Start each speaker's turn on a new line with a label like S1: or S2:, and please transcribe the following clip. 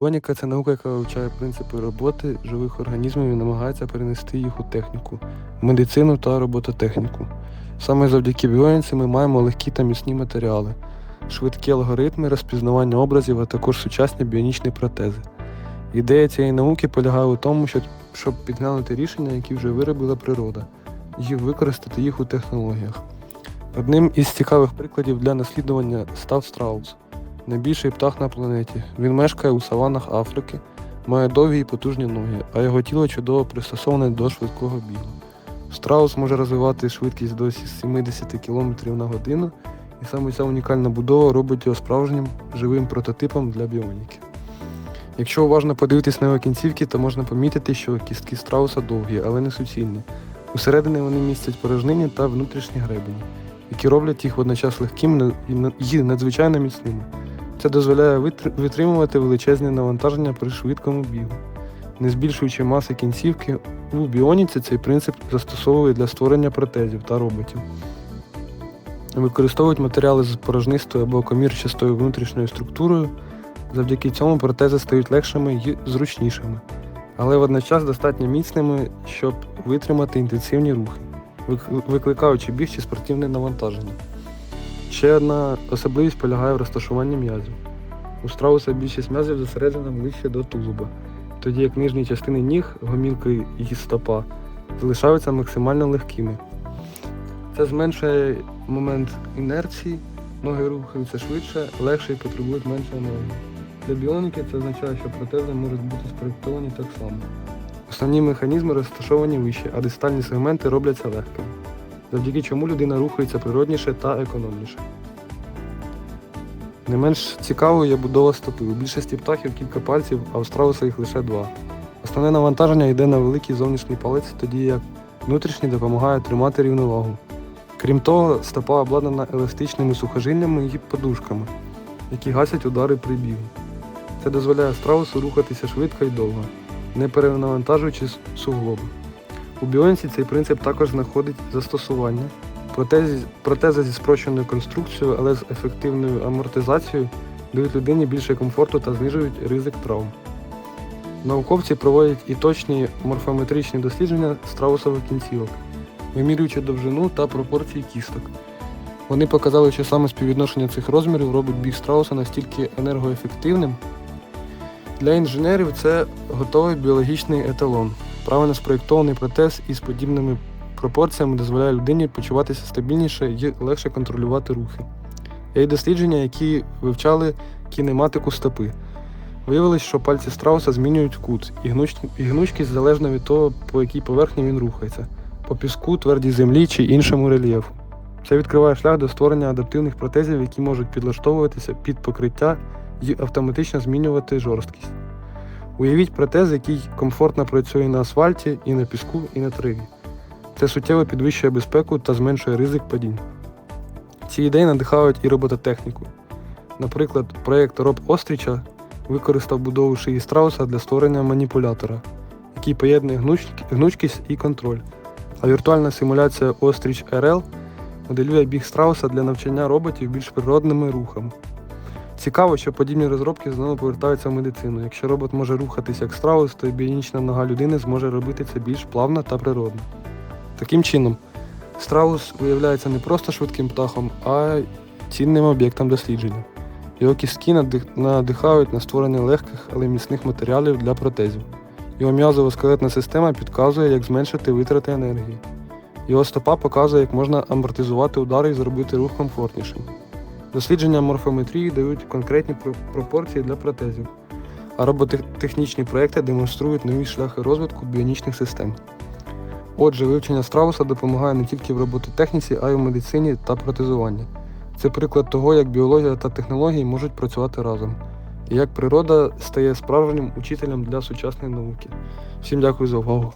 S1: Біоніка це наука, яка вивчає принципи роботи живих організмів і намагається перенести їх у техніку, медицину та робототехніку. Саме завдяки біоніці ми маємо легкі та міцні матеріали, швидкі алгоритми розпізнавання образів, а також сучасні біонічні протези. Ідея цієї науки полягає у тому, що- щоб підглянути рішення, які вже виробила природа, і використати їх у технологіях. Одним із цікавих прикладів для наслідування став страус найбільший птах на планеті. Він мешкає у саванах Африки, має довгі і потужні ноги, а його тіло чудово пристосоване до швидкого бігу. Страус може розвивати швидкість до 70 км на годину, і саме ця унікальна будова робить його справжнім живим прототипом для біоніки. Якщо уважно подивитись на його кінцівки, то можна помітити, що кістки страуса довгі, але не суцільні. Усередині вони містять порожнині та внутрішні гребені, які роблять їх водночас легкими і надзвичайно міцними. Це дозволяє витримувати величезні навантаження при швидкому бігу. Не збільшуючи маси кінцівки, у біоніці цей принцип застосовують для створення протезів та роботів. Використовують матеріали з порожнистою або комірчастою внутрішньою структурою. Завдяки цьому протези стають легшими і зручнішими, але водночас достатньо міцними, щоб витримати інтенсивні рухи, викликаючи чи спортивне навантаження. Ще одна особливість полягає в розташуванні м'язів. У страуса більшість м'язів зосереджена ближче до тулуба, тоді як нижні частини ніг, гомілки і стопа залишаються максимально легкими. Це зменшує момент інерції, ноги рухаються швидше, легше і потребують менше енергії. Для біоніки це означає, що протези можуть бути спроєктовані так само. Основні механізми розташовані вище, а дистальні сегменти робляться легкими, завдяки чому людина рухається природніше та економніше. Не менш цікавою є будова стопи. У більшості птахів кілька пальців, а у страуса їх лише два. Основне навантаження йде на великий зовнішній палець, тоді як внутрішній допомагає тримати рівновагу. Крім того, стопа обладнана еластичними сухожиллями і подушками, які гасять удари при бігу. Це дозволяє страусу рухатися швидко і довго, не перенавантажуючи суглоби. У біонці цей принцип також знаходить застосування. Протези зі спрощеною конструкцією, але з ефективною амортизацією дають людині більше комфорту та знижують ризик травм. Науковці проводять і точні морфометричні дослідження страусових кінцівок, вимірюючи довжину та пропорції кісток. Вони показали, що саме співвідношення цих розмірів робить біг страуса настільки енергоефективним. Для інженерів це готовий біологічний еталон. Правильно спроєктований протез із подібними пропорціями дозволяє людині почуватися стабільніше і легше контролювати рухи. Є й дослідження, які вивчали кінематику стопи. Виявилось, що пальці страуса змінюють кут і, гнуч... і гнучкість залежно від того, по якій поверхні він рухається по піску, твердій землі чи іншому рельєфу. Це відкриває шлях до створення адаптивних протезів, які можуть підлаштовуватися під покриття і автоматично змінювати жорсткість. Уявіть протез, який комфортно працює на асфальті, і на піску, і на траві. Це суттєво підвищує безпеку та зменшує ризик падінь. Ці ідеї надихають і робототехніку. Наприклад, проєкт Роб Остріча використав будову шиї страуса для створення маніпулятора, який поєднує гнучкість і контроль. А віртуальна симуляція Ostrich RL моделює біг страуса для навчання роботів більш природними рухами. Цікаво, що подібні розробки знову повертаються в медицину. Якщо робот може рухатись як страус, то й біонічна нога людини зможе робити це більш плавно та природно. Таким чином, страус виявляється не просто швидким птахом, а цінним об'єктом дослідження. Його кістки надихають на створення легких, але міцних матеріалів для протезів. Його м'язово-скелетна система підказує, як зменшити витрати енергії. Його стопа показує, як можна амортизувати удари і зробити рух комфортнішим. Дослідження морфометрії дають конкретні пропорції для протезів, а роботехнічні проекти демонструють нові шляхи розвитку біонічних систем. Отже, вивчення страуса допомагає не тільки в робототехніці, а й в медицині та протезуванні. Це приклад того, як біологія та технології можуть працювати разом, і як природа стає справжнім учителем для сучасної науки. Всім дякую за увагу.